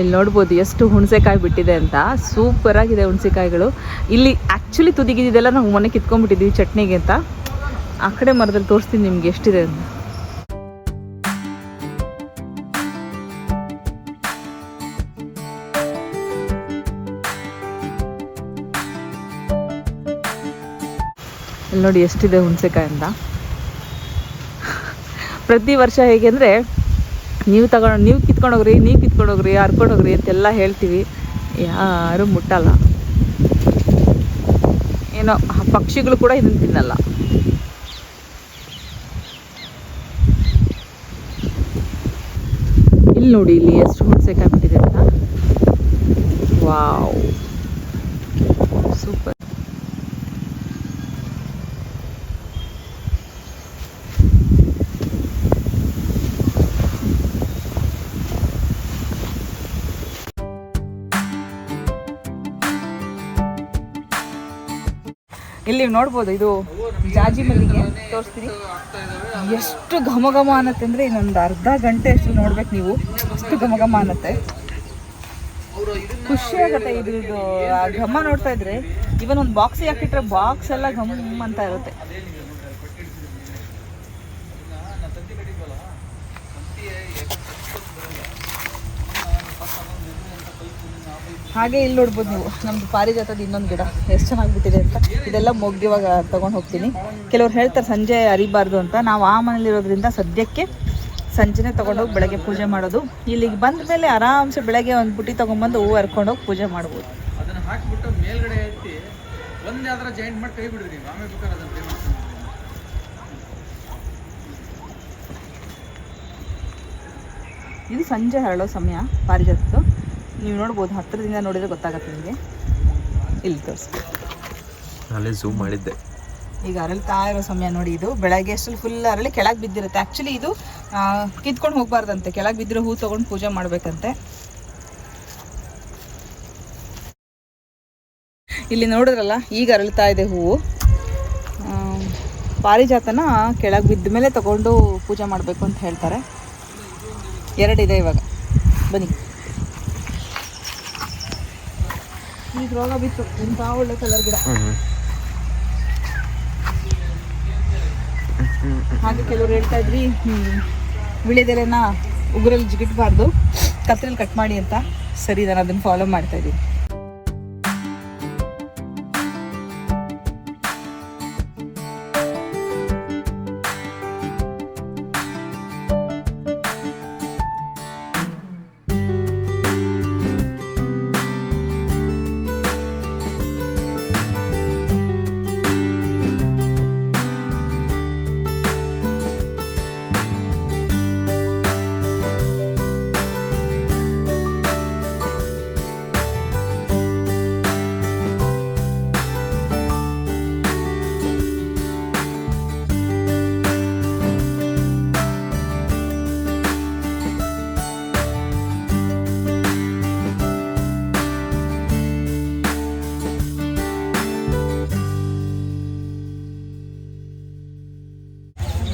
ಇಲ್ಲಿ ನೋಡ್ಬೋದು ಎಷ್ಟು ಹುಣಸೆಕಾಯಿ ಬಿಟ್ಟಿದೆ ಅಂತ. ಸೂಪರ್ ಆಗಿದೆ ಹುಣಸೆಕಾಯಿಗಳು. ಇಲ್ಲಿ ಆ್ಯಕ್ಚುಲಿ ತುದಿಗಿದೆಲ್ಲ ನಾವು ಮನೆ ಕಿತ್ಕೊಂಡ್ಬಿಟ್ಟಿದ್ವಿ ಚಟ್ನಿಗೆ ಅಂತ. ಆ ಕಡೆ ಮರದಲ್ಲಿ ತೋರಿಸ್ತೀನಿ ನಿಮ್ಗೆ ಎಷ್ಟಿದೆ ಅಂತ. ಇಲ್ಲಿ ನೋಡಿ ಎಷ್ಟಿದೆ ಹುಣಸೆಕಾಯಿ ಅಂತ. ಪ್ರತಿ ವರ್ಷ ಹೇಗೆ ನೀವು ತಗೊಂಡು ನೀವು ಕಿತ್ಕೊಂಡೋಗ್ರಿ ನೀವು ಕಿತ್ಕೊಂಡೋಗ್ರಿ, ಹರ್ಕೊಂಡೋಗ್ರಿ ಅಂತೆಲ್ಲ ಹೇಳ್ತೀವಿ. ಯಾರು ಮುಟ್ಟಲ್ಲ. ಏನೋ ಪಕ್ಷಿಗಳು ಕೂಡ ಇದನ್ನು ತಿನ್ನಲ್ಲ. ಇಲ್ಲಿ ನೋಡಿ, ಇಲ್ಲಿ ಎಷ್ಟು ಹುಣಸೆಕಾಯಿ ಬಿಟ್ಟಿದೆ ಅಂತ. ವಾವ್. ಸೂಪರ್. ಇಲ್ಲಿ ನೋಡ್ಬೋದು? ಇದು ಜಾಜಿ ಮಲ್ಲಿಗೆ. ತೋರಿಸ್ತೀನಿ. ಎಷ್ಟು ಘಮ ಘಮ ಅನ್ನತ್ತೆ ಅಂದರೆ ಇನ್ನೊಂದು ಅರ್ಧ ಗಂಟೆ ಅಷ್ಟು ನೋಡ್ಬೇಕು ನೀವು. ಅಷ್ಟು ಘಮ ಘಮ ಅನ್ನತ್ತೆ. ಖುಷಿ ಆಗುತ್ತೆ ಇದು ಘಮ ನೋಡ್ತಾ ಇದ್ರೆ ಇವನ್ ಒಂದು ಬಾಕ್ಸಿಗೆ ಹಾಕಿಟ್ರೆ ಬಾಕ್ಸ್ ಎಲ್ಲ ಘಮ್ ಅಂತ ಇರುತ್ತೆ. ಹಾಗೆ ಇಲ್ಲಿ ನೋಡ್ಬೋದು ನೀವು. ನಮ್ದು ಪಾರಿಜಾತದ ಇನ್ನೊಂದು ಗಿಡ. ಎಷ್ಟು ಚೆನ್ನಾಗಿ ಬಿಟ್ಟಿದೆ ಅಂತ. ಇದೆಲ್ಲ ಮೊಗ್ಗು ಇವಾಗ ತಗೊಂಡು ಹೋಗ್ತೀನಿ. ಕೆಲವ್ರು ಹೇಳ್ತಾರೆ ಸಂಜೆ ಅರಿಬಾರ್ದು ಅಂತ. ನಾವು ಆ ಮನೇಲಿರೋದ್ರಿಂದ ಸದ್ಯಕ್ಕೆ ಸಂಜೆನೇ ಹೋಗಿ ಬೆಳಗ್ಗೆ ಪೂಜೆ ಮಾಡೋದು. ಇಲ್ಲಿಗೆ ಬಂದ ಮೇಲೆ ಆರಾಮ್ಸೆ ಬೆಳಗ್ಗೆ ಒಂದು ಬುಟ್ಟಿ ತೊಗೊಂಬಂದು ಹೂವು ಹರ್ಕೊಂಡೋಗಿ ಪೂಜೆ ಮಾಡ್ಬೋದು. ಇದು ಸಂಜೆ ಹರಳೋ ಸಮಯ ಪಾರಿಜಾತದ್ದು. ನೀವು ನೋಡ್ಬೋದು ಹತ್ತಿರದಿಂದ ನೋಡಿದ್ರೆ ಗೊತ್ತಾಗತ್ತೆ ನಿಮಗೆ. ಇಲ್ಲಿ ತೋರಿಸಿ. ಅಲ್ಲೇ ಝೂಮ್ ಮಾಡಿದ್ದೆ. ಈಗ ಅರಳ್ತಾ ಇರೋ ಸಮಯ ನೋಡಿ ಇದು. ಬೆಳಗ್ಗೆ ಅಷ್ಟು ಫುಲ್ ಅರಳಿ ಕೆಳಗೆ ಬಿದ್ದಿರುತ್ತೆ. ಆ್ಯಕ್ಚುಲಿ ಇದು ಕಿತ್ಕೊಂಡು ಹೋಗಬಾರ್ದಂತೆ. ಕೆಳಗೆ ಬಿದ್ದಿರೋ ಹೂ ತೊಗೊಂಡು ಪೂಜೆ ಮಾಡಬೇಕಂತೆ. ಇಲ್ಲಿ ನೋಡಿದ್ರಲ್ಲ ಈಗ ಅರಳ್ತಾ ಇದೆ ಹೂವು ಪಾರಿಜಾತನ ಕೆಳಗೆ ಬಿದ್ದ ಮೇಲೆ ತಗೊಂಡು ಪೂಜೆ ಮಾಡಬೇಕು ಅಂತ ಹೇಳ್ತಾರೆ. ಎರಡಿದೆ ಇವಾಗ. ಬನ್ನಿ. ಈಗ ರೋಗ ಬಿತ್ತು. ಇಂಥ ಒಳ್ಳೆ ಕಲರ್ ಗಿಡ. ಹಾಗೆ ಕೆಲವ್ರು ಹೇಳ್ತಾ ಇದ್ರಿ ಹ್ಮ್, ವಿಳೆದೆಲೆನ ಉಗುರಲ್ಲಿ ಜಿಗಿಟ್ಬಾರ್ದು. ಕತ್ತಲಲ್ಲಿ ಕಟ್ ಮಾಡಿ ಅಂತ ಸರಿ ನಾನು ಅದನ್ನ ಫಾಲೋ ಮಾಡ್ತಾ ಇದ್ದೀನಿ.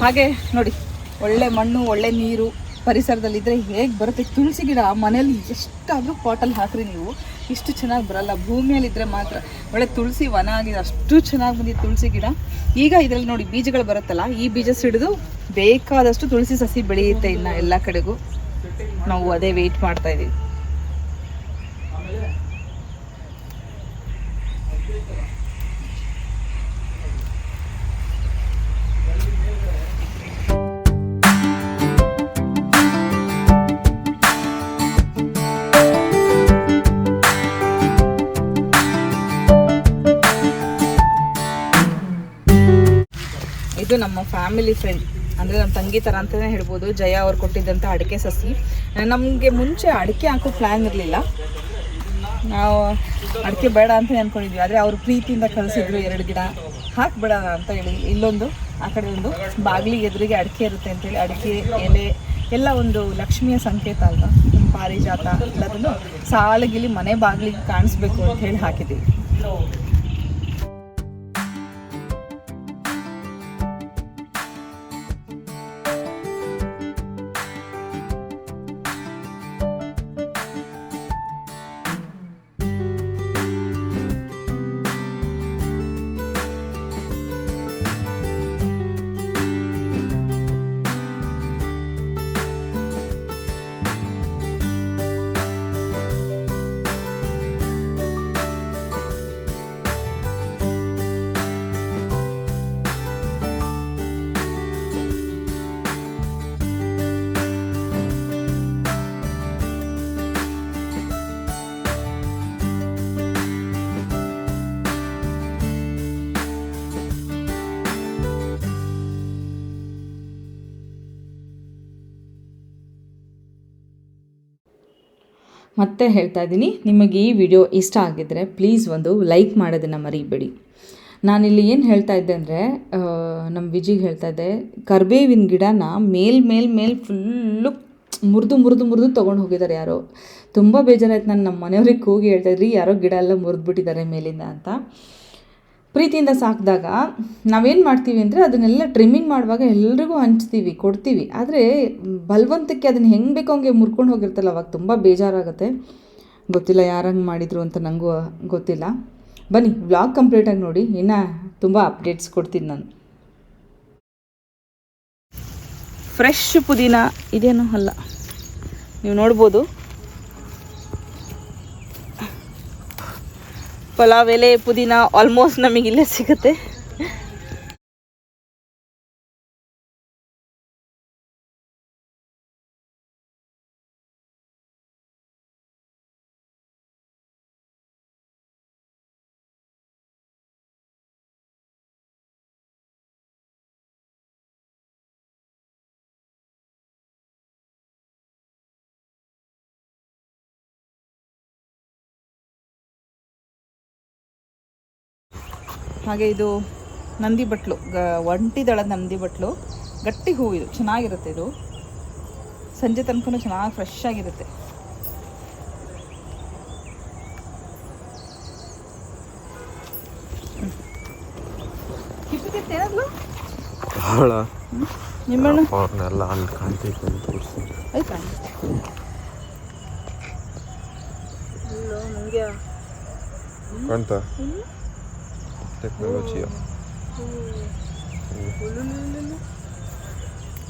ಹಾಗೆ ನೋಡಿ, ಒಳ್ಳೆ ಮಣ್ಣು, ಒಳ್ಳೆ ನೀರು ಪರಿಸರದಲ್ಲಿದ್ದರೆ ಹೇಗೆ ಬರುತ್ತೆ? ತುಳಸಿ ಗಿಡ ಮನೇಲಿ ಎಷ್ಟಾದರೂ ಪಾಟಲ್ಲಿ ಹಾಕ್ರಿ ನೀವು. ಇಷ್ಟು ಚೆನ್ನಾಗಿ ಬರಲ್ಲ. ಭೂಮಿಯಲ್ಲಿದ್ದರೆ ಮಾತ್ರ ಒಳ್ಳೆ ತುಳಸಿ ವನ ಆಗಿದೆ. ಅಷ್ಟು ಚೆನ್ನಾಗಿ ಬಂದಿದೆ ತುಳಸಿ ಗಿಡ. ಈಗ ಇದರಲ್ಲಿ ನೋಡಿ ಬೀಜಗಳು ಬರುತ್ತಲ್ಲ, ಈ ಬೀಜ ಸಿಡಿದು ಬೇಕಾದಷ್ಟು ತುಳಸಿ ಸಸಿ ಬೆಳೆಯುತ್ತೆ ಇನ್ನು ಎಲ್ಲ ಕಡೆಗೂ. ನಾವು ಅದೇ ವೆಯ್ಟ್ ಮಾಡ್ತಾ ಇದ್ದೀವಿ ಫ್ಯಾಮಿಲಿ ಫ್ರೆಂಡ್ ಅಂದರೆ ನಮ್ಮ ತಂಗಿ ಥರ ಅಂತಲೇ ಹೇಳ್ಬೋದು. ಜಯ ಅವ್ರು ಕೊಟ್ಟಿದ್ದಂಥ ಅಡಿಕೆ ಸಸಿ. ನಮಗೆ ಮುಂಚೆ ಅಡಿಕೆ ಹಾಕೋ ಪ್ಲ್ಯಾನ್ ಇರಲಿಲ್ಲ. ನಾವು ಅಡಿಕೆ ಬೇಡ ಅಂತ ಅಂದ್ಕೊಂಡಿದ್ವಿ ಆದರೆ ಅವರು ಪ್ರೀತಿಯಿಂದ ಕಳಿಸಿದ್ರು ಎರಡು ಗಿಡ. ಹಾಕ್ಬೇಡ ಅಂತ ಹೇಳಿ ಇಲ್ಲೊಂದು, ಆ ಕಡೆ ಒಂದು. ಬಾಗಿಲಿಗೆ ಎದುರಿಗೆ ಅಡಿಕೆ ಇರುತ್ತೆ ಅಂತೇಳಿ ಅಡಿಕೆ, ಎಲೆ, ಎಲ್ಲ ಒಂದು ಲಕ್ಷ್ಮಿಯ ಸಂಕೇತ ಅಲ್ವಾ? ಪಾರಿಜಾತ ಎಲ್ಲದನ್ನು ಸಾಲಗಿಲಿ ಮನೆ ಬಾಗಿಲಿಗೆ ಕಾಣಿಸ್ಬೇಕು ಅಂತ ಹೇಳಿ ಹಾಕಿದ್ದೀವಿ. ಮತ್ತೆ ಹೇಳ್ತಾ ಇದ್ದೀನಿ. ನಿಮಗೆ ಈ ವಿಡಿಯೋ ಇಷ್ಟ ಆಗಿದ್ದರೆ ಪ್ಲೀಸ್ ಒಂದು ಲೈಕ್ ಮಾಡೋದನ್ನು ಮರಿಬೇಡಿ. ನಾನಿಲ್ಲಿ ಏನು ಹೇಳ್ತಾ ಇದ್ದೆ ಅಂದರೆ ನಮ್ಮ ವಿಜಿಗೆ ಹೇಳ್ತಾ ಇದ್ದೆ, ಕರ್ಬೇವಿನ ಗಿಡನ ಮೇಲ್ ಮೇಲ್ ಮೇಲ್ ಫುಲ್ಲು ಮುರಿದು ಮುರಿದು ಮುರಿದು ತೊಗೊಂಡು ಹೋಗಿದ್ದಾರೆ ಯಾರೋ. ತುಂಬ ಬೇಜಾರಾಯ್ತು ನಾನು ನಮ್ಮ ಮನೆಯವ್ರಿಗೆ ಕೂಗಿ ಹೇಳ್ತಾ ಇದ್ರಿ, ಯಾರೋ ಗಿಡ ಎಲ್ಲ ಮುರಿದ್ಬಿಟ್ಟಿದ್ದಾರೆ ಮೇಲಿಂದ ಅಂತ. ಪ್ರೀತಿಯಿಂದ ಸಾಕಿದಾಗ ನಾವೇನು ಮಾಡ್ತೀವಿ ಅಂದರೆ ಅದನ್ನೆಲ್ಲ ಟ್ರಿಮ್ಮಿಂಗ್ ಮಾಡುವಾಗ ಎಲ್ರಿಗೂ ಹಂಚ್ತೀವಿ, ಕೊಡ್ತೀವಿ. ಆದರೆ ಬಲವಂತಕ್ಕೆ ಅದನ್ನು ಹೆಂಗೆ ಬೇಕೋ ಹಂಗೆ ಮುರ್ಕೊಂಡು ಹೋಗಿರ್ತಲ್ಲ, ಅವಾಗ ತುಂಬ ಬೇಜಾರಾಗುತ್ತೆ. ಗೊತ್ತಿಲ್ಲ ಯಾರು ಹಂಗೆ ಮಾಡಿದರು ಅಂತ ನನಗೂ ಗೊತ್ತಿಲ್ಲ. ಬನ್ನಿ ವ್ಲಾಗ್ ಕಂಪ್ಲೀಟಾಗಿ ನೋಡಿ, ಇನ್ನು ತುಂಬ ಅಪ್ಡೇಟ್ಸ್ ಕೊಡ್ತೀನಿ ನಾನು. ಫ್ರೆಶ್ ಪುದೀನ, ಇದೇನು ಅಲ್ಲ. ನೀವು ನೋಡ್ಬೋದು. ಪಲಾವ್ ಎಲೆ ಪುದೀನ ಆಲ್ಮೋಸ್ಟ್ ನಮಗೆ ಇಲ್ಲೇ ಸಿಗುತ್ತೆ. ಹಾಗೆ ಇದು ನಂದಿ ಬಟ್ಲು ಗ ಒಂಟಿ ದಳದ ನಂದಿ ಬಟ್ಲು. ಗಟ್ಟಿ ಹೂವು ಇದು ಚೆನ್ನಾಗಿರುತ್ತೆ ಇದು. ಸಂಜೆ ತನಕ ಚೆನ್ನಾಗಿ ಫ್ರೆಶ್ ಆಗಿರುತ್ತೆ. ಕಿಪ್ಪಿಗೆ ಏನಾದ್ರು ಭಾಳ ನಿಮ್ಮಣ್ಣ? ಅವ್ರನ್ನೆಲ್ಲ ಅಲ್ಲಿ ಕಾಣ್ತೈತೆ ಅಂತ ತೋರಿಸಿ ಆಯ್ತಾ? ಇಲ್ಲೋ ನಂಗೆ? ಕಾಣ್ತಾ? ಟೆಕ್ನಾಲಜಿಯ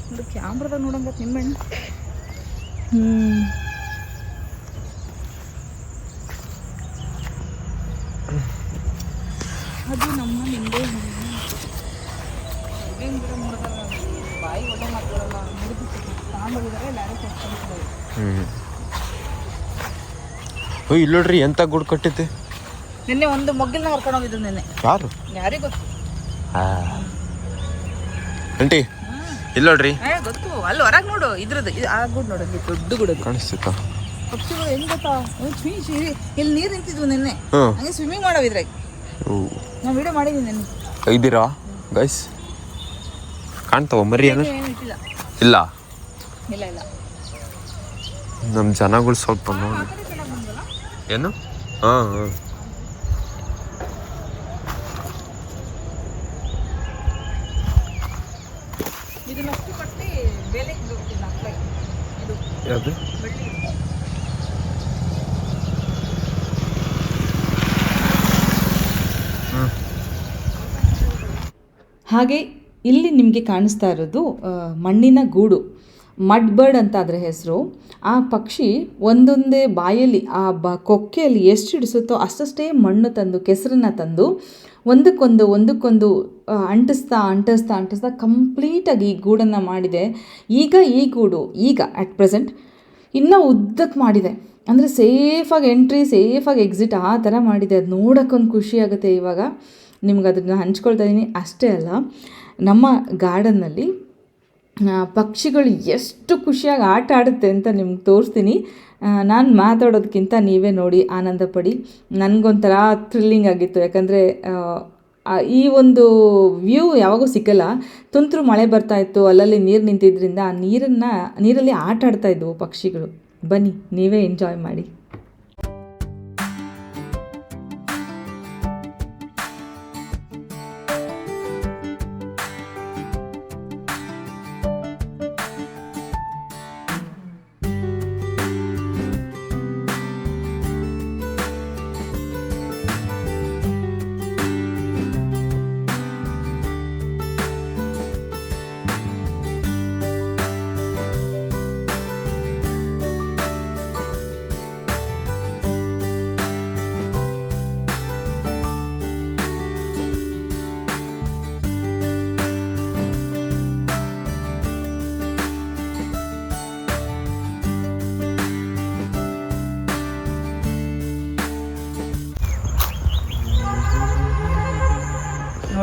ಒಂದು ಕ್ಯಾಮ್ರದಾಗ ನೋಡಂಗ ನಿಮ್ಮಣ್ಣ ಹ್ಞೂ ಅದು ನಮ್ಮ ನಿಂಬೆ ನಿಂಬೆ ಗಿಡ ಬಾಯಿ ಒಳ್ಳೆ ಮಾತಾಡಲ್ಲ ಮುರಿದು ಹ್ಞೂ ಓ ಇಲ್ಲಿ ನೋಡ್ರಿ ಎಂತ ಗುಡ್ ಕಟ್ಟೈತೆ ನಿನ್ನೆ ಒಂದು ಮೊಗ್ಗಿಲ್ನ ಹರ್ಕೊಂಡು ಹೋಗಿದ್ರು ನಿನ್ನೆ. ಯಾರು? ಯಾರಿಗೆ ಗೊತ್ತು? ಆಂಟಿ ಇಲ್ಲ ನೋಡ್ರಿ. ಏ ಗೊತ್ತು. ಅಲ್ಲಿ ಹೊರಗೆ ನೋಡು ಇದ್ರದ್ದು. ಇದು ಆ ಗುಡ್ ನೋಡು ದೊಡ್ಡ ಗುಡ ಕಾಣಿಸ್ತಿತ್ತ? ಪಕ್ಷಿಗಳು ಹೆಂಗ್ ಗೊತ್ತಾ? ಇಲ್ಲಿ ನೀರು ನಿಂತಿದ್ವು ನಿನ್ನೆ. ಹ್ಞೂ ಹಂಗೆ ಸ್ವಿಮ್ಮಿಂಗ್ ಮಾಡೋ ಇದ್ರಾಗ. ನಾನು ವಿಡಿಯೋ ಮಾಡಿದ್ದೀನಿ ನಿನ್ನೆ. ಇದ್ದೀರಾ? ಗೈಸ್ ಕಾಣ್ತಾವ ಮರಿ ಏನು? ಏನು ಇಟ್ಟಿಲ್ಲ. ಇಲ್ಲ. ಇಲ್ಲ ಇಲ್ಲ. ನಮ್ಮ ಜನಗಳು ಸ್ವಲ್ಪ ನೋಡಿ. ಏನು? ಹಾಂ ಹಾಂ ಇದನ್ನ ಅಷ್ಟು ಕಟ್ಟಿ ಬೇಲೆಗೆ ಹೋಗ್ತೀನಿ ಹಾಕ್ಲಾಗಿ ಇದು ಯಾವುದು? ಹಾಗೆ ಇಲ್ಲಿ ನಿಮಗೆ ಕಾಣಿಸ್ತಾ ಇರೋದು ಮಣ್ಣಿನ ಗೂಡು. ಮಡ್ ಬರ್ಡ್ ಅಂತ ಅದರ ಹೆಸರು. ಆ ಪಕ್ಷಿ ಒಂದೊಂದೇ ಬಾಯಲ್ಲಿ, ಆ ಬ ಕೊಕ್ಕೆಯಲ್ಲಿ ಎಷ್ಟು ಹಿಡಿಸುತ್ತೋ ಅಷ್ಟಷ್ಟೇ ಮಣ್ಣು ತಂದು, ಕೆಸರನ್ನು ತಂದು, ಒಂದಕ್ಕೊಂದು ಒಂದಕ್ಕೊಂದು ಅಂಟಿಸ್ತಾ ಅಂಟಿಸ್ತಾ ಅಂಟಿಸ್ತಾ ಕಂಪ್ಲೀಟಾಗಿ ಈ ಗೂಡನ್ನು ಮಾಡಿದೆ. ಈಗ ಈ ಗೂಡು, ಈಗ ಅಟ್ ಪ್ರೆಸೆಂಟ್ ಇನ್ನೂ ಉದ್ದಕ್ಕೆ ಮಾಡಿದೆ. ಅಂದರೆ ಸೇಫಾಗಿ ಎಂಟ್ರಿ, ಸೇಫಾಗಿ ಎಕ್ಸಿಟ್ ಆ ಥರ ಮಾಡಿದೆ. ಅದು ನೋಡೋಕ್ಕೊಂದು ಖುಷಿ ಆಗುತ್ತೆ ಇವಾಗ. ನಿಮ್ಗೆ ಅದನ್ನು ಹಂಚ್ಕೊಳ್ತಾ ಇದ್ದೀನಿ ಅಷ್ಟೇ ಅಲ್ಲ, ನಮ್ಮ ಗಾರ್ಡನ್ನಲ್ಲಿ ಪಕ್ಷಿಗಳು ಎಷ್ಟು ಖುಷಿಯಾಗಿ ಆಟ ಆಡುತ್ತೆ ಅಂತ ನಿಮ್ಗೆ ತೋರಿಸ್ತೀನಿ. ನಾನು ಮಾತಾಡೋದಕ್ಕಿಂತ ನೀವೇ ನೋಡಿ ಆನಂದ ಪಡಿ. ನನಗೊಂಥರ ಥ್ರಿಲ್ಲಿಂಗ್ ಆಗಿತ್ತು. ಯಾಕಂದರೆ ಈ ಒಂದು ವ್ಯೂ ಯಾವಾಗೂ ಸಿಕ್ಕಲ್ಲ ತುಂತುರು ಮಳೆ ಬರ್ತಾ ಇತ್ತು. ಅಲ್ಲಲ್ಲಿ ನೀರು ನಿಂತಿದ್ದರಿಂದ ಆ ನೀರನ್ನು, ನೀರಲ್ಲಿ ಆಟ ಆಡ್ತಾ ಇದ್ವು ಪಕ್ಷಿಗಳು. ಬನ್ನಿ, ನೀವೇ ಎಂಜಾಯ್ ಮಾಡಿ.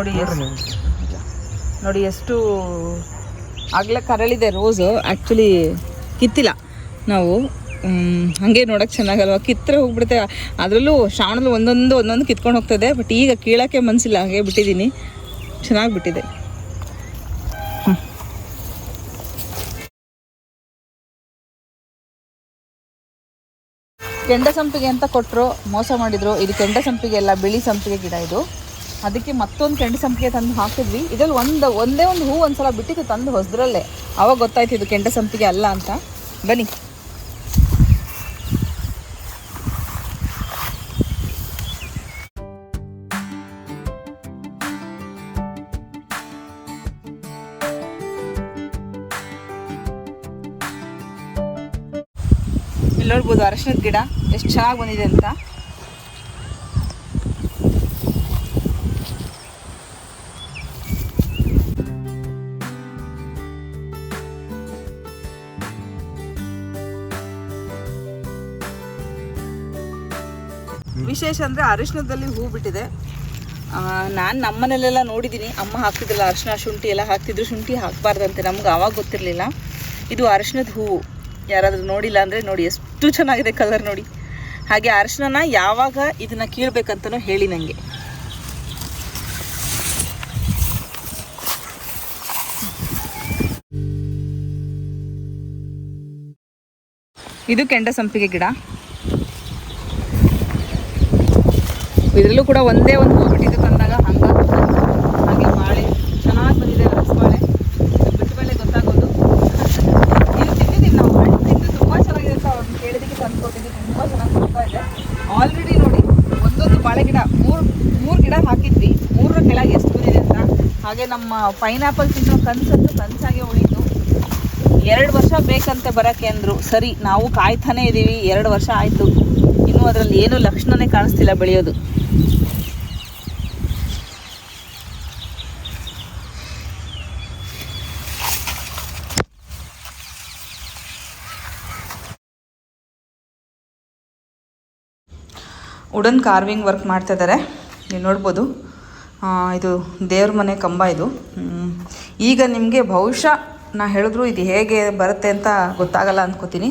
ನೋಡಿ ಎಷ್ಟು ನೋಡಿ ಎಷ್ಟು ಆಗಲೇ ಕರಳಿದೆ ರೋಸು. ಆ್ಯಕ್ಚುಲಿ ಕಿತ್ತಿಲ್ಲ. ನಾವು ಹಾಗೆ ಹಂಗೆ ನೋಡೋಕೆ ಚೆನ್ನಾಗಲ್ವ? ಕಿತ್ತರೆ ಹೋಗ್ಬಿಡುತ್ತೆ. ಅದರಲ್ಲೂ ಶ್ರಾವಣದಲ್ಲಿ ಒಂದೊಂದು ಒಂದೊಂದು ಕಿತ್ಕೊಂಡು ಹೋಗ್ತದೆ. ಬಟ್ ಈಗ ಕೀಳೋಕ್ಕೆ ಮನಸ್ಸಿಲ್ಲ ಹಾಗೆ ಬಿಟ್ಟಿದ್ದೀನಿ. ಚೆನ್ನಾಗಿ ಬಿಟ್ಟಿದೆ. ಕೆಂಡ ಸಂಪಿಗೆ ಅಂತ ಕೊಟ್ಟರು ಮೋಸ ಮಾಡಿದ್ರು. ಇದು ಕೆಂಡ ಸಂಪಿಗೆ ಅಲ್ಲ ಬಿಳಿ ಸಂಪಿಗೆ ಗಿಡ ಇದು. ಅದಕ್ಕೆ ಮತ್ತೊಂದು ಕೆಂಡ ಸಂಪಿಗೆ ತಂದು ಹಾಕಿದ್ವಿ. ಇದ್ರಲ್ಲಿ ಒಂದು, ಒಂದೇ ಒಂದು ಹೂ ಒಂದ್ಸಲ ಬಿಟ್ಟಿತ್ತು, ತಂದು ಹೊಸದ್ರಲ್ಲೇ. ಅವಾಗ ಗೊತ್ತಾಯ್ತು ಇದು ಕೆಂಡ ಸಂಪಿಗೆ ಅಲ್ಲ ಅಂತ. ಬನ್ನಿ. ಇಲ್ಲಿ ನೋಡ್ಬೋದು ಅರಶಿನದ ಗಿಡ, ಎಷ್ಟು ಚೆನ್ನಾಗಿ ಬಂದಿದೆ ಅಂತ. ವಿಶೇಷ ಅಂದರೆ ಅರಿಶಿನದಲ್ಲಿ ಹೂ ಬಿಟ್ಟಿದೆ. ನಾನು ನಮ್ಮನೇಲೆಲ್ಲ ನೋಡಿದ್ದೀನಿ ಅಮ್ಮ ಹಾಕ್ತಿದ್ರಲ್ಲ ಅರಿಶಿನ ಶುಂಠಿ ಎಲ್ಲ ಹಾಕ್ತಿದ್ರು. ಶುಂಠಿ ಹಾಕಬಾರ್ದಂತೆ, ನಮ್ಗೆ ಅವಾಗ ಗೊತ್ತಿರಲಿಲ್ಲ. ಇದು ಅರಿಶಿನದ ಹೂವು ಯಾರಾದರೂ ನೋಡಿಲ್ಲ ಅಂದರೆ ನೋಡಿ, ಎಷ್ಟು ಚೆನ್ನಾಗಿದೆ ಕಲರ್ ನೋಡಿ. ಹಾಗೆ ಅರಿಶಿನ ಯಾವಾಗ ಇದನ್ನು ಕೀಳ್ಬೇಕಂತನೂ ಹೇಳಿ ನನಗೆ ಇದು ಕೆಂಡ ಸಂಪಿಗೆ ಗಿಡ. ಇದರಲ್ಲೂ ಕೂಡ ಒಂದೇ ಒಂದು ಹೂ ಬಿಟ್ಟಿದ್ದು ತಂದಾಗ ಹಂಗ ಹಾಗೆ ಬಾಳೆ ಚೆನ್ನಾಗಿ ಬಂದಿದೆ ರಸಬಾಳೆ ಬಿಟ್ಟು ಮೇಲೆ ಗೊತ್ತಾಗೋದು. ಇದು ತಿಂದಿದ್ದೀವಿ ನಾವು ಹಣ್ಣು ತಿಂದು ತುಂಬ ಚೆನ್ನಾಗಿದೆ ಅಂತ ಅವ್ರನ್ನ ಕೇಳಿದಕ್ಕೆ ತಂದು ಕೊಟ್ಟಿದ್ದೀವಿ ತುಂಬ ಚೆನ್ನಾಗಿ ಕೊಡ್ತಾ ಇದೆ. ಆಲ್ರೆಡಿ ನೋಡಿ, ಒಂದೊಂದು ಬಾಳೆ ಗಿಡ, ಮೂರು ಮೂರು ಗಿಡ ಹಾಕಿದ್ವಿ. ಮೂರರ ಕೆಳಗೆ ಎಷ್ಟು ಬಂದಿದೆ ಅಂತ. ಹಾಗೆ ನಮ್ಮ ಪೈನಾಪಲ್ ತಿನ್ನೋ ಕನಸಂತೂ ಕನಸಾಗೆ ಉಳಿತು. ಎರಡು ವರ್ಷ ಬೇಕಂತೆ ಬರೋಕ್ಕೆ ಅಂದರು. ಸರಿ, ನಾವು ಕಾಯ್ತಾನೇ ಇದ್ದೀವಿ ಎರಡು ವರ್ಷ ಆಯಿತು. ಇನ್ನೂ ಅದರಲ್ಲಿ ಏನೂ ಲಕ್ಷಣನೇ ಕಾಣಿಸ್ತಿಲ್ಲ ಬೆಳೆಯೋದು. ವುಡನ್ ಕಾರ್ವಿಂಗ್ ವರ್ಕ್ ಮಾಡ್ತಾ ಇದ್ದಾರೆ ನೀವು ನೋಡ್ಬೋದು. ಇದು ದೇವ್ರ ಮನೆ ಕಂಬ ಇದು. ಈಗ ನಿಮಗೆ ಬಹುಶಃ ನಾ ಹೇಳಿದ್ರು ಇದು ಹೇಗೆ ಬರುತ್ತೆ ಅಂತ ಗೊತ್ತಾಗಲ್ಲ ಅಂದ್ಕೋತೀನಿ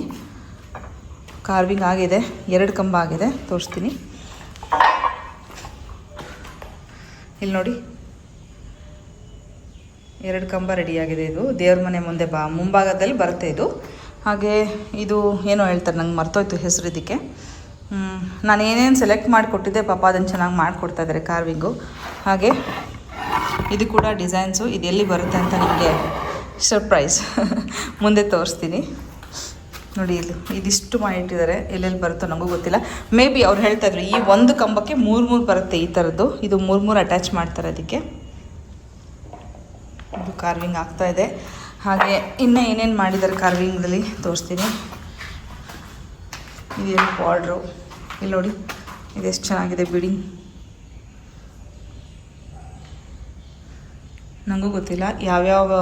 ಕಾರ್ವಿಂಗ್ ಆಗಿದೆ. ಎರಡು ಕಂಬ ಆಗಿದೆ. ತೋರಿಸ್ತೀನಿ. ಇಲ್ಲಿ ನೋಡಿ. ಎರಡು ಕಂಬ ರೆಡಿಯಾಗಿದೆ ಇದು. ದೇವ್ರ ಮನೆ ಮುಂದೆ ಬಾ, ಮುಂಭಾಗದಲ್ಲಿ ಬರುತ್ತೆ ಇದು. ಹಾಗೆ ಇದು ಏನೋ ಹೇಳ್ತಾರೆ, ನಂಗೆ ಮರ್ತೋಯ್ತು ಹೆಸರು ಇದಕ್ಕೆ. ನಾನು ಏನೇನು ಸೆಲೆಕ್ಟ್ ಮಾಡಿಕೊಟ್ಟಿದ್ದೆ ಪಾಪ ಅದನ್ನು ಚೆನ್ನಾಗಿ ಮಾಡಿಕೊಡ್ತಾ ಇದ್ದಾರೆ ಕಾರ್ವಿಂಗು ಹಾಗೆ ಇದು ಕೂಡ ಡಿಸೈನ್ಸು ಇದು ಎಲ್ಲಿ ಬರುತ್ತೆ ಅಂತ ನಿಮಗೆ ಸರ್ಪ್ರೈಸ್ ಮುಂದೆ ತೋರಿಸ್ತೀನಿ. ನೋಡಿ ಇಲ್ಲಿ, ಇದಿಷ್ಟು ಮಾಡಿಟ್ಟಿದ್ದಾರೆ. ಎಲ್ಲೆಲ್ಲಿ ಬರುತ್ತೋ ನಮಗೂ ಗೊತ್ತಿಲ್ಲ. ಮೇ ಬಿ ಅವ್ರು ಹೇಳ್ತಾಯಿದ್ರು ಈ ಒಂದು ಕಂಬಕ್ಕೆ ಮೂರು ಮೂರು ಬರುತ್ತೆ ಈ ಥರದ್ದು ಇದು ಮೂರು ಮೂರು ಅಟ್ಯಾಚ್ ಮಾಡ್ತಾರೆ ಅದಕ್ಕೆ. ಇದು ಕಾರ್ವಿಂಗ್ ಆಗ್ತಾ ಇದೆ. ಹಾಗೆ ಇನ್ನೂ ಏನೇನು ಮಾಡಿದ್ದಾರೆ ಕಾರ್ವಿಂಗಲ್ಲಿ ತೋರಿಸ್ತೀನಿ. ಇದೇನು ಬಾರ್ಡ್ರು ಇಲ್ಲಿ ನೋಡಿ. ಇದೆಷ್ಟು ಚೆನ್ನಾಗಿದೆ ಬಿಡಿ. ನನಗೂ ಗೊತ್ತಿಲ್ಲ. ಯಾವ್ಯಾವ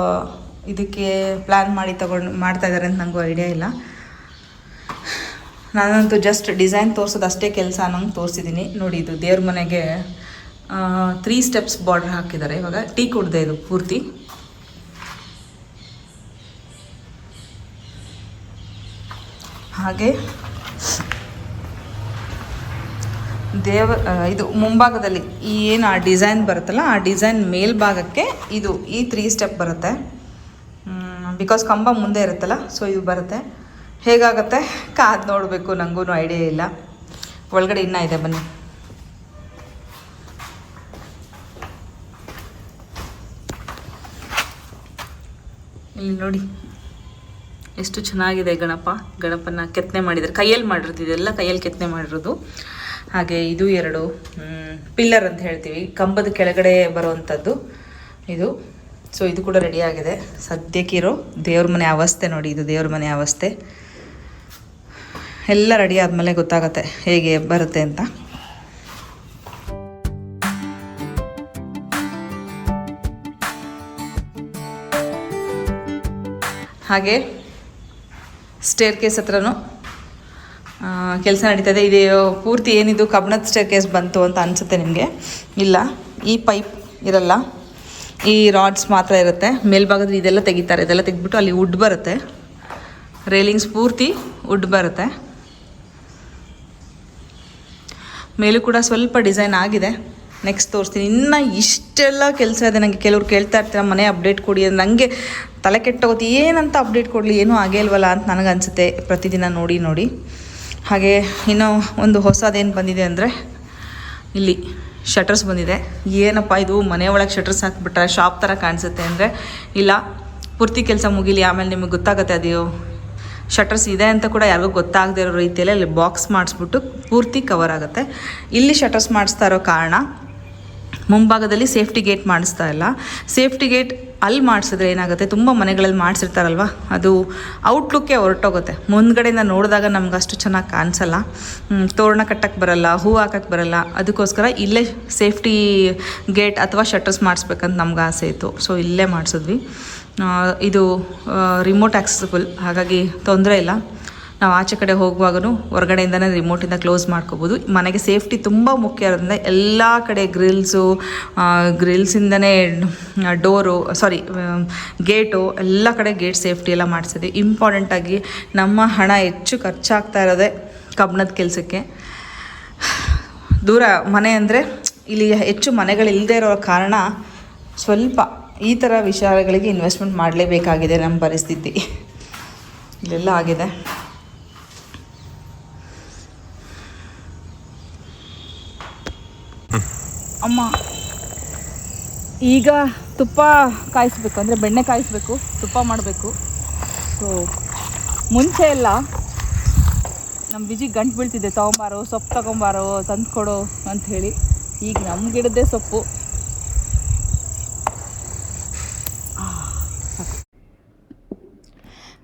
ಇದಕ್ಕೆ ಪ್ಲ್ಯಾನ್ ಮಾಡಿ ತಗೊಂಡು, ಮಾಡ್ತಾ ಇದ್ದಾರೆ ಅಂತ ನನಗೂ ಐಡಿಯಾ ಇಲ್ಲ. ನಾನಂತೂ ಜಸ್ಟ್ ಡಿಸೈನ್ ತೋರಿಸೋದು ಅಷ್ಟೇ ಕೆಲಸ ನಂಗೆ ತೋರಿಸಿದ್ದೀನಿ ನೋಡಿ ಇದು ದೇವ್ರ ಮನೆಗೆ ತ್ರೀ ಸ್ಟೆಪ್ಸ್ ಬಾರ್ಡ್ರ್ ಹಾಕಿದ್ದಾರೆ ಇವಾಗ ಟೀ ಕುಡ್ದೆ ಇದು ಪೂರ್ತಿ. ಹಾಗೆ ದೇವ ಇದು ಮುಂಭಾಗದಲ್ಲಿ ಈ ಏನು ಆ ಡಿಸೈನ್ ಬರುತ್ತಲ್ಲ, ಆ ಡಿಸೈನ್ ಮೇಲ್ಭಾಗಕ್ಕೆ ಇದು ಈ ತ್ರೀ ಸ್ಟೆಪ್ ಬರುತ್ತೆ. ಬಿಕಾಸ್ ಕಂಬ ಮುಂದೆ ಇರುತ್ತಲ್ಲ ಸೊ ಇದು ಬರುತ್ತೆ. ಹೇಗಾಗುತ್ತೆ? ಕಾದು ನೋಡಬೇಕು ನನಗೂ ಐಡಿಯಾ ಇಲ್ಲ. ಒಳಗಡೆ ಇನ್ನೂ ಇದೆ, ಬನ್ನಿ. ಇಲ್ಲಿ ನೋಡಿ. ಎಷ್ಟು ಚೆನ್ನಾಗಿದೆ ಗಣಪ. ಗಣಪನ ಕೆತ್ತನೆ ಮಾಡಿದ್ದಾರೆ. ಕೈಯಲ್ಲಿ ಮಾಡಿರೋದು ಇದೆಲ್ಲ ಕೈಯಲ್ಲಿ ಕೆತ್ತನೆ ಮಾಡಿರೋದು. ಹಾಗೆ ಇದು ಎರಡು ಪಿಲ್ಲರ್ ಅಂತ ಹೇಳ್ತೀವಿ. ಕಂಬದ ಕೆಳಗಡೆ ಬರುವಂಥದ್ದು ಇದು. ಸೊ ಇದು ಕೂಡ ರೆಡಿ ಆಗಿದೆ. ಸದ್ಯಕ್ಕಿರೋ ದೇವ್ರ ಮನೆ ಅವಸ್ಥೆ ನೋಡಿ, ಇದು ದೇವ್ರ ಮನೆ ಅವಸ್ಥೆ. ಎಲ್ಲ ರೆಡಿ ಆದಮೇಲೆ ಗೊತ್ತಾಗತ್ತೆ ಹೇಗೆ ಬರುತ್ತೆ ಅಂತ. ಹಾಗೆ ಸ್ಟೇರ್ ಕೇಸ್ ಹತ್ರನೂ ಕೆಲಸ ನಡೀತದೆ. ಇದು ಪೂರ್ತಿ ಏನಿದು ಕಬ್ಬಣದ ಸ್ಟೇರ್ ಕೇಸ್ ಬಂತು ಅಂತ ಅನಿಸುತ್ತೆ ನಿಮಗೆ? ಇಲ್ಲ. ಈ ಪೈಪ್ ಇರಲ್ಲ. ಈ ರಾಡ್ಸ್ ಮಾತ್ರ ಇರುತ್ತೆ. ಮೇಲ್ಭಾಗದಲ್ಲಿ ಇದೆಲ್ಲ ತೆಗಿತಾರೆ. ಇದೆಲ್ಲ ತೆಗೆದ್ಬಿಟ್ಟು ಅಲ್ಲಿ ವುಡ್ ಬರುತ್ತೆ. ರೇಲಿಂಗ್ಸ್ ಪೂರ್ತಿ ವುಡ್ ಬರುತ್ತೆ. ಮೇಲೂ ಕೂಡ ಸ್ವಲ್ಪ ಡಿಸೈನ್ ಆಗಿದೆ. ನೆಕ್ಸ್ಟ್ ತೋರಿಸ್ತೀನಿ. ಇನ್ನು ಇಷ್ಟೆಲ್ಲ ಕೆಲಸ ಇದೆ. ನನಗೆ ಕೆಲವ್ರು ಕೇಳ್ತಾ ಇರ್ತೀರ, ಮನೆ ಅಪ್ಡೇಟ್ ಕೊಡಿ ಅದು ನನಗೆ ತಲೆ ಕೆಟ್ಟೋಗುತ್ತೆ. ಏನಂತ ಅಪ್ಡೇಟ್ ಕೊಡಲಿ? ಏನೂ ಆಗೇ ಇಲ್ವಲ್ಲ ಅಂತ ನನಗೆ ಅನಿಸುತ್ತೆ ಪ್ರತಿದಿನ ನೋಡಿ ನೋಡಿ. ಹಾಗೆ ಇನ್ನೂ ಒಂದು ಹೊಸದೇನು ಬಂದಿದೆ ಅಂದರೆ ಇಲ್ಲಿ ಶಟರ್ಸ್ ಬಂದಿದೆ. ಏನಪ್ಪ ಇದು? ಮನೆ ಒಳಗೆ ಶಟರ್ಸ್ ಹಾಕಿಬಿಟ್ರೆ ಶಾಪ್ ಥರ ಕಾಣಿಸುತ್ತೆ ಅಂದರೆ ಇಲ್ಲ, ಪೂರ್ತಿ ಕೆಲಸ ಮುಗಿಲಿ, ಆಮೇಲೆ ನಿಮಗೆ ಗೊತ್ತಾಗುತ್ತೆ ಅದು ಶಟರ್ಸ್ ಇದೆ ಅಂತ ಕೂಡ ಯಾರಿಗೂ ಗೊತ್ತಾಗದೇ ಇರೋ ರೀತಿಯಲ್ಲಿ ಅಲ್ಲಿ ಬಾಕ್ಸ್ ಮಾಡಿಸ್ಬಿಟ್ಟು ಪೂರ್ತಿ ಕವರ್ ಆಗುತ್ತೆ. ಇಲ್ಲಿ ಶಟರ್ಸ್ ಮಾಡಿಸ್ತಾ ಇರೋ ಕಾರಣ ಮುಂಭಾಗದಲ್ಲಿ ಸೇಫ್ಟಿ ಗೇಟ್ ಮಾಡಿಸ್ತಾ ಇಲ್ಲ. ಸೇಫ್ಟಿ ಗೇಟ್ ಅಲ್ಲಿ ಮಾಡಿಸಿದ್ರೆ ಏನಾಗುತ್ತೆ? ತುಂಬ ಮನೆಗಳಲ್ಲಿ ಮಾಡಿಸಿರ್ತಾರಲ್ವ? ಅದು ಔಟ್ಲುಕ್ಕೆ ಹೊರಟೋಗುತ್ತೆ. ಮುಂದ್ಗಡೆಯಿಂದ ನೋಡಿದಾಗ ನಮ್ಗೆ ಅಷ್ಟು ಚೆನ್ನಾಗಿ ಕಾಣಿಸಲ್ಲ. ತೋರಣ ಕಟ್ಟಕ್ಕೆ ಬರಲ್ಲ, ಹೂ ಹಾಕಕ್ಕೆ ಬರಲ್ಲ. ಅದಕ್ಕೋಸ್ಕರ ಇಲ್ಲೇ ಸೇಫ್ಟಿ ಗೇಟ್ ಅಥವಾ ಶಟರ್ಸ್ ಮಾಡಿಸ್ಬೇಕಂತ ನಮ್ಗೆ ಆಸೆ ಇತ್ತು. ಸೊ ಇಲ್ಲೇ ಮಾಡಿಸಿದ್ವಿ. ಇದು ರಿಮೋಟ್ ಆಕ್ಸೆಸಬಲ್ ಹಾಗಾಗಿ ತೊಂದರೆ ಇಲ್ಲ. ನಾವು ಆಚೆ ಕಡೆ ಹೋಗುವಾಗೂ ಹೊರಗಡೆಯಿಂದನೇ ರಿಮೋಟಿಂದ ಕ್ಲೋಸ್ ಮಾಡ್ಕೋಬೋದು. ಮನೆಗೆ ಸೇಫ್ಟಿ ತುಂಬ ಮುಖ್ಯ ಇರೋದ್ರಿಂದ ಎಲ್ಲ ಕಡೆ ಗ್ರಿಲ್ಸು ಗ್ರಿಲ್ಸಿಂದನೇ ಡೋರು ಸಾರಿ ಗೇಟು ಎಲ್ಲ ಕಡೆ ಗೇಟ್ ಸೇಫ್ಟಿ ಎಲ್ಲ ಮಾಡಿಸಿದ್ವಿ ಇಂಪಾರ್ಟೆಂಟಾಗಿ ನಮ್ಮ ಹಣ ಹೆಚ್ಚು ಖರ್ಚಾಗ್ತಾ ಇರೋದೇ ಕಬ್ಬಣದ ಕೆಲಸಕ್ಕೆ. ದೂರ ಮನೆ ಅಂದರೆ ಇಲ್ಲಿ ಹೆಚ್ಚು ಮನೆಗಳಿಲ್ಲದೆ ಇರೋ ಕಾರಣ ಸ್ವಲ್ಪ ಈ ಥರ ವಿಚಾರಗಳಿಗೆ ಇನ್ವೆಸ್ಟ್ಮೆಂಟ್ ಮಾಡಲೇಬೇಕಾಗಿದೆ ನಮ್ಮ ಪರಿಸ್ಥಿತಿ. ಇಲ್ಲೆಲ್ಲ ಆಗಿದೆ. ಅಮ್ಮ, ಈಗ ತುಪ್ಪ ಕಾಯಿಸ್ಬೇಕು, ಅಂದರೆ ಬೆಣ್ಣೆ ಕಾಯಿಸ್ಬೇಕು, ತುಪ್ಪ ಮಾಡಬೇಕು. ಸೊ ಮುಂಚೆ ಎಲ್ಲ ನಮ್ಮ ಬಿಜಿ ಗಂಟು ಬೀಳ್ತಿದ್ದೆ ತೊಗೊಂಬಾರೋ, ಸೊಪ್ಪು ತೊಗೊಂಬಾರೋ, ತಂದು ಕೊಡು ಅಂತ ಹೇಳಿ. ಈಗ ನಮ್ಮ ಗಿಡದ್ದೇ ಸೊಪ್ಪು.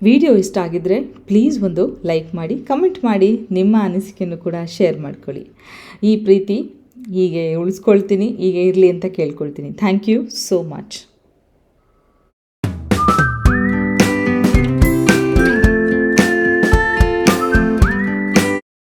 ವಿಡಿಯೋ ಇಷ್ಟ ಆಗಿದ್ದರೆ ಪ್ಲೀಸ್ ಒಂದು ಲೈಕ್ ಮಾಡಿ, ಕಮೆಂಟ್ ಮಾಡಿ, ನಿಮ್ಮ ಅನಿಸಿಕೆಯನ್ನು ಕೂಡ ಶೇರ್ ಮಾಡ್ಕೊಳ್ಳಿ. ಈ ಪ್ರೀತಿ ಹೀಗೆ ಉಳಿಸ್ಕೊಳ್ತೀನಿ ಹೀಗೆ ಇರಲಿ ಅಂತ ಕೇಳ್ಕೊಳ್ತೀನಿ. Thank you so much